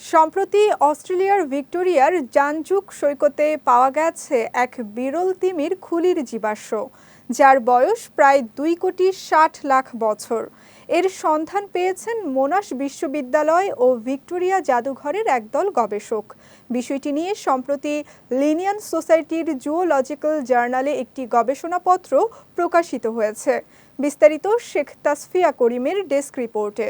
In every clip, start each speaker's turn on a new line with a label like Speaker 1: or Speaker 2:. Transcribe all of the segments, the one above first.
Speaker 1: সম্প্রতি অস্ট্রেলিয়ার ভিক্টোরিয়ার জানজুক সৈকতে পাওয়া গেছে এক বিরল তিমির খুলির জীবাশ্ম, যার বয়স প্রায় দুই কোটি ষাট লাখ বছর। এর সন্ধান পেয়েছেন মোনাশ বিশ্ববিদ্যালয় ও ভিক্টোরিয়া জাদুঘরের একদল গবেষক। বিষয়টি নিয়ে সম্প্রতি লিনিয়ান সোসাইটির জুওলজিক্যাল জার্নালে একটি গবেষণাপত্র প্রকাশিত হয়েছে। বিস্তারিত শেখ তাসফিয়া করিমের ডেস্ক রিপোর্টে।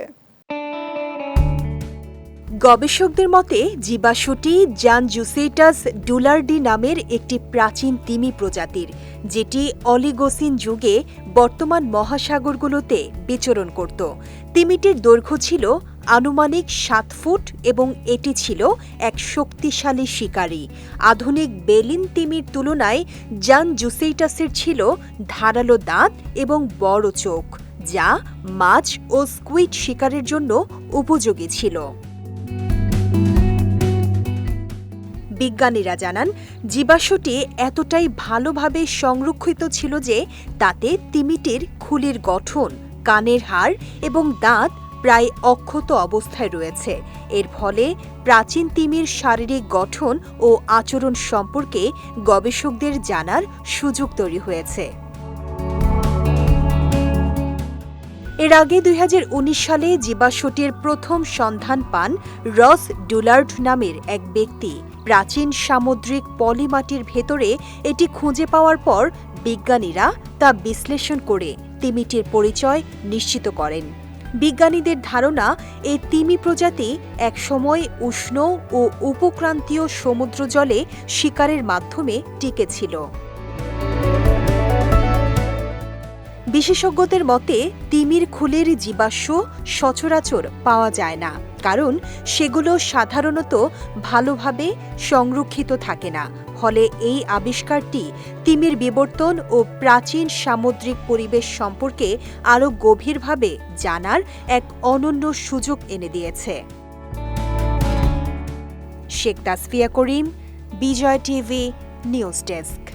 Speaker 2: গবেষকদের মতে জীবাশুটি জান জুসেটাস ডুলার্ডি নামের একটি প্রাচীন তিমি প্রজাতির, যেটি অলিগোসিন যুগে বর্তমান মহাসাগরগুলোতে বিচরণ করত। তিমিটির দৈর্ঘ্য ছিল আনুমানিক সাত ফুট এবং এটি ছিল এক শক্তিশালী শিকারী। আধুনিক বেলিন তিমির তুলনায় জান জুসেইটাসের ছিল ধারালো দাঁত এবং বড় চোখ, যা মাছ ও স্কুইড শিকারের জন্য উপযোগী ছিল। বিজ্ঞানীরা জানান, জীবাশ্মটি এতটাই ভালোভাবে সংরক্ষিত ছিল যে তাতে তিমিটির খুলির গঠন, কানের হাড় এবং দাঁত প্রায় অক্ষত অবস্থায় রয়েছে। এর ফলে প্রাচীন তিমির শারীরিক গঠন ও আচরণ সম্পর্কে গবেষকদের জানার সুযোগ তৈরি হয়েছে। এর আগে দুই হাজার উনিশ সালে জীবাশ্মটির প্রথম সন্ধান পান রস ডুলার্ড নামের এক ব্যক্তি। প্রাচীন সামুদ্রিক পলিমাটির ভেতরে এটি খুঁজে পাওয়ার পর বিজ্ঞানীরা তা বিশ্লেষণ করে তিমিটির পরিচয় নিশ্চিত করেন। বিজ্ঞানীদের ধারণা, এই তিমি প্রজাতি একসময় উষ্ণ ও উপক্রান্তীয় সমুদ্র জলে শিকারের মাধ্যমে টিকেছিল বিশেষজ্ঞদের মতে, তিমির খুলের জীবাশ্ম সচরাচর পাওয়া যায় না, কারণ সেগুলো সাধারণত ভালোভাবে সংরক্ষিত থাকে না। ফলে এই আবিষ্কারটি তিমির বিবর্তন ও প্রাচীন সামুদ্রিক পরিবেশ সম্পর্কে আরও গভীরভাবে জানার এক অনন্য সুযোগ এনে দিয়েছে। Sheikh Tasfia Karim, Bijoy TV, news desk.